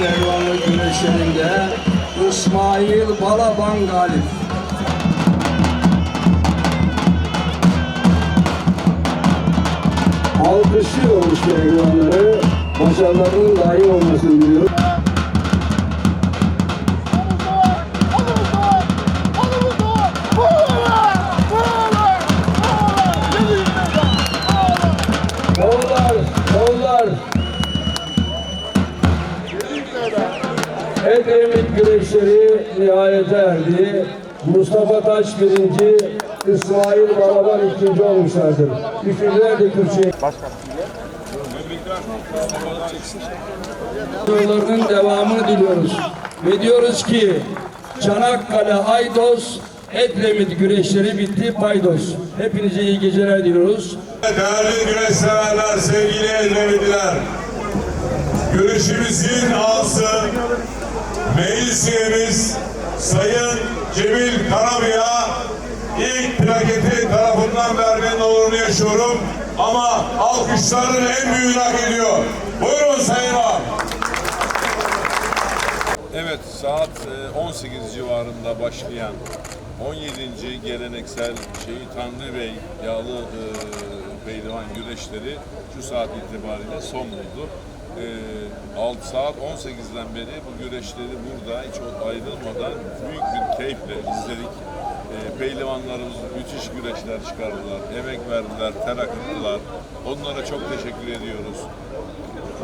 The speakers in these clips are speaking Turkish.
pehlivanı güreşlerinde İsmail Balaban galip. Alkışlıyoruz pehlivanları. Başarılarının daim olmasını diliyorum. Edremit güreşleri nihayete erdi. Mustafa Taş birinci, İsmail Balaban ikinci olmuşlardır. Üçüncüler de Kürçe. Yollarının devamını diliyoruz. Ve diyoruz ki Çanakkale Aydos Edremit güreşleri bitti paydos. Hepinize iyi geceler diliyoruz. Değerli güreş severler, sevgili Edremitliler. Güreşimizin ağası, meclisimiz Sayın Cemil Karabıya ilk plaketi tarafından vermenin onurunu yaşıyorum. Ama alkışların en büyüğünü hak ediyor. Buyurun Sayın Ağam. Evet, saat e, 18 civarında başlayan 17. geleneksel şeyi Tanrı Bey yağlı e, pehlivan güreşleri şu saat itibariyle son buldu. E, 6 saat 18'den beri bu güreşleri burada hiç ayrılmadan büyük bir keyifle izledik. E, pehlivanlarımız müthiş güreşler çıkardılar, emek verdiler, ter akıttılar. Onlara çok teşekkür ediyoruz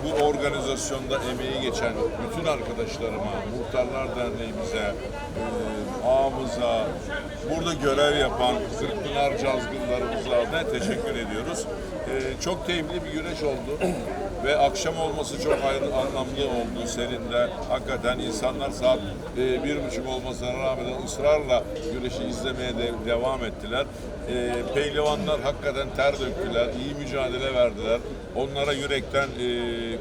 bu organizasyonda emeği geçen bütün arkadaşlarıma, Muhtarlar Derneğimize, e, ağamıza, burada görev yapan Kırkpınar cazgırlarımıza da teşekkür ediyoruz. Çok keyifli bir güreş oldu ve akşam olması çok ayrı anlamlı oldu senin de. Hakikaten insanlar saat e, bir buçuk olmasına rağmen ısrarla güreşi izlemeye de devam ettiler. E, pehlivanlar hakikaten ter döktüler, iyi mücadele verdiler. Onlara yürekten e,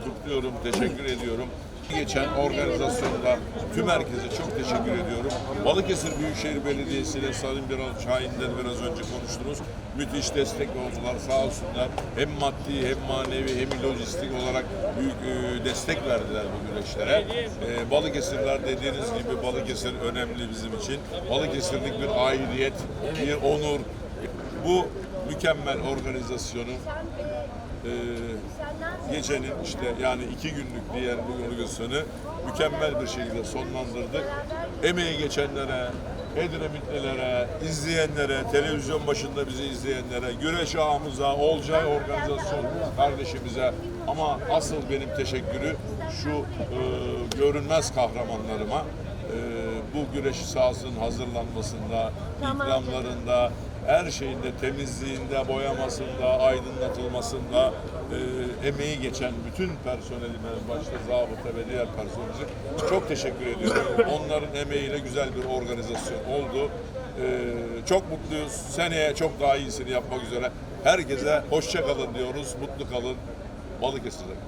kutluyorum, teşekkür ediyorum. Geçen organizasyonda tüm herkese çok teşekkür ediyorum. Balıkesir Büyükşehir Belediyesi ile Sayın Biral Şahin'den biraz önce konuştunuz. Müthiş destek oldular sağ olsunlar. Hem maddi hem manevi hem lojistik olarak büyük e, destek verdiler bu güreşlere. E, Balıkesirler dediğiniz gibi Balıkesir önemli bizim için. Balıkesirlik bir aidiyet, bir onur. Bu mükemmel organizasyonu e, gecenin işte yani iki günlük diğer bu organizasyonu mükemmel bir şekilde sonlandırdık. Emeği geçenlere, Edremitlilere, izleyenlere, televizyon başında bizi izleyenlere, güreş ağamıza, Olcay organizasyon kardeşimize ama asıl benim teşekkürü şu e, görünmez kahramanlarıma e, bu güreş sahasının hazırlanmasında, ikramlarında, her şeyinde, temizliğinde, boyamasında, aydınlatılmasında e, emeği geçen bütün personelime, başta zabıta ve diğer personelimize çok teşekkür ediyorum. Onların emeğiyle güzel bir organizasyon oldu. E, çok mutluyuz. Seneye çok daha iyisini yapmak üzere. Herkese hoşça kalın diyoruz, mutlu kalın. Balıkesir'de.